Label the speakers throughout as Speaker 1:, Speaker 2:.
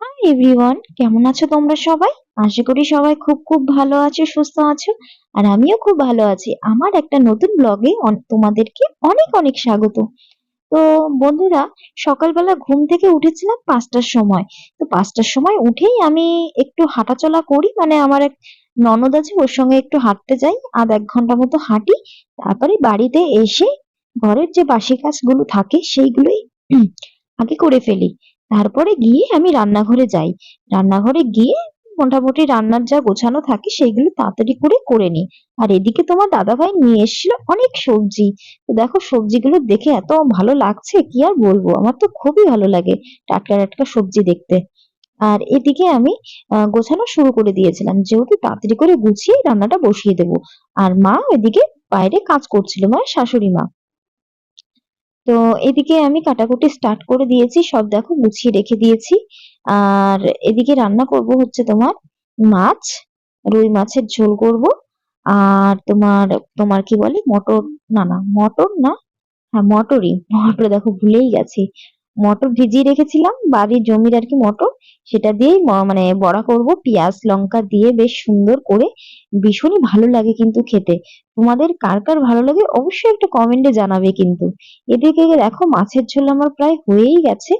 Speaker 1: Hi everyone কেমন আছো তোমরা সবাই? আশা করি সবাই খুব খুব ভালো আছো, সুস্থ আছো, আর আমিও খুব ভালো আছি। আমার একটা নতুন ব্লগে তোমাদেরকে অনেক অনেক স্বাগত। তো বন্ধুরা, সকালবেলা ঘুম থেকে উঠেছিলাম পাঁচটার সময়। তো পাঁচটার সময় উঠেই আমি একটু হাঁটাচলা করি মানে আমার এক ননদ আছে, ওর সঙ্গে একটু হাঁটতে যাই, আধ এক ঘণ্টা মতো হাঁটি, তারপরে বাড়িতে এসে ঘরের যে বাসি কাজগুলো থাকে, সেইগুলোই আগে করে ফেলি। তারপরে গিয়ে আমি রান্নাঘরে যাই। রান্নাঘরে গিয়ে মোটামুটি রান্নার যা গোছানো থাকে সেইগুলো তাড়াতাড়ি করে করে নিই। আর এদিকে তোমার দাদাভাই নিয়ে এসেছিল অনেক সবজি। তো দেখো সবজিগুলো দেখে এত ভালো লাগছে, কি আর বলব? আমার তো খুবই ভালো লাগে টাটকা টাটকা সবজি দেখতে। আর এদিকে আমি গোছানো শুরু করে দিয়েছিলাম। যেহেতু তাড়াতাড়ি করে গুছিয়ে রান্নাটা বসিয়ে দেবো। আর মা এদিকে বাইরে কাজ করছিল মানে শাশুড়ি মা। তো এদিকে আমি কাটাকুটি স্টার্ট করে দিয়েছি, সব দেখো গুছিয়ে রেখে দিয়েছি। আর এদিকে রান্না করব হচ্ছে তোমার মাছ, রুই মাছের ঝোল করব। আর তোমার তোমার কি বলে? মটর, না না, মটর না? হ্যাঁ মটরই। মটর দেখো ভুলেই গেছি। মটর ভিজিয়ে রেখেছিলাম। বাড়ির জমির আর কি মটর, সেটা দিয়েই মানে বড়া করব। পেঁয়াজ, লঙ্কা দিয়ে বেশ সুন্দর করে। ভীষণই ভালো লাগে কিন্তু খেতে। তোমাদের কার কার ভালো লাগে অবশ্যই একটা কমেন্টে জানাবে কিন্তু। এদিকে দেখো, মাছের ঝোল আমার প্রায় হয়েই গেছে।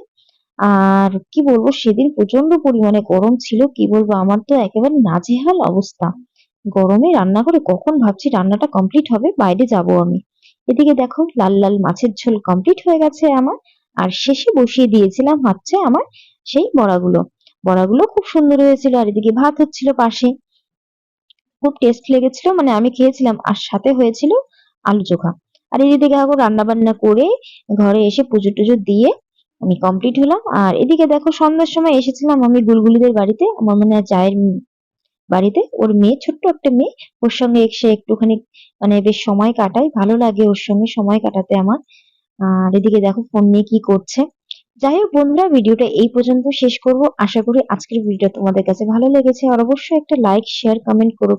Speaker 1: আর কি বলব, সেদিন প্রচণ্ড পরিমাণে গরম ছিল। কি বলব, আমার তো একেবারে নাজেহাল অবস্থা। গরমে রান্না করে কখন ভাবছি রান্নাটা কমপ্লিট হবে, বাইরে যাব আমি। এদিকে দেখো, লাল লাল মাছের ঝোল কমপ্লিট হয়ে গেছে আমার। আর শেষে বসিয়ে দিয়েছিলাম হচ্ছে আমার সেই বড়াগুলো। বড়াগুলো খুব সুন্দর হয়েছিল আর এদিকে ভাত হচ্ছিল পাশে। খুব টেস্ট লেগেছিল মানে আমি খেয়েছিলাম আর সাথে হয়েছিল আলু চোখা। আর এদিকে দেখো রান্না বান্না করে ঘরে এসে পুজো টুজো দিয়ে আমি কমপ্লিট হলাম। আর এদিকে দেখো সন্ধ্যার সময় এসেছিলাম আমি গুলগুলিদের বাড়িতে আমার মানে চায়ের বাড়িতে। ওর মেয়ে, ছোট্ট একটা মেয়ে, ওর সঙ্গে এসে একটুখানি মানে বেশ সময় কাটাই। ভালো লাগে ওর সঙ্গে সময় কাটাতে আমার। আর এদিকে দেখো ফোন নিয়ে কি করছে। যাই হোক বন্ধুরা, ভিডিওটা এই পর্যন্ত শেষ করব। আশা করি আজকের ভিডিওটা তোমাদের কাছে ভালো লেগেছে। আর অবশ্যই একটা লাইক শেয়ার কমেন্ট করো